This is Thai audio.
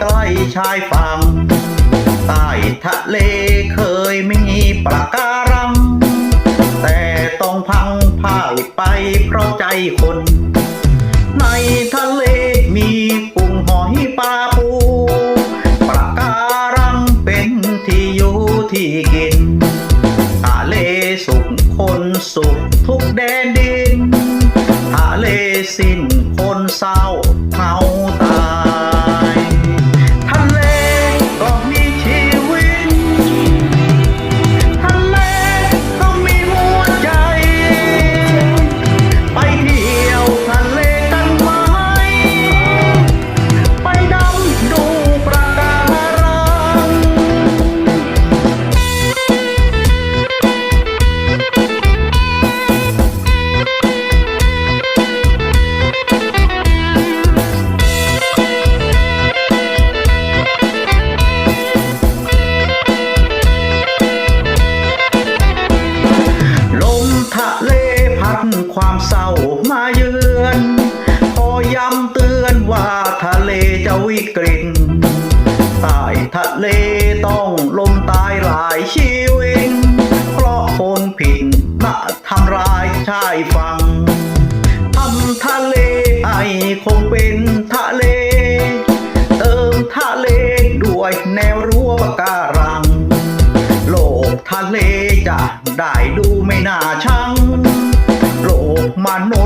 ใกล้ชายฝั่งใต้ทะเลเคยมีปะการัง แต่ต้องพังพ่ายไปเพราะใจคน ในทะเลมีกุ้งหอยปลาปูปะการังเป็นที่อยู่ที่กินทะเลสุขคนสุขทุกแดนดินทะเลสิ้นคนเศร้าเฮา ย้ำเตือนว่าทะเลจะวิกฤตใต้ทะเลต้องลมตายหลายชีวิต เพราะคนผิดมาทำร้ายชายฝั่งทำทะเลให้คงเป็นทะเล เติมทะเลด้วยแนวรั้วปะการัง โลกทะเลจะได้ดูไม่น่าชัง โลกมนุษ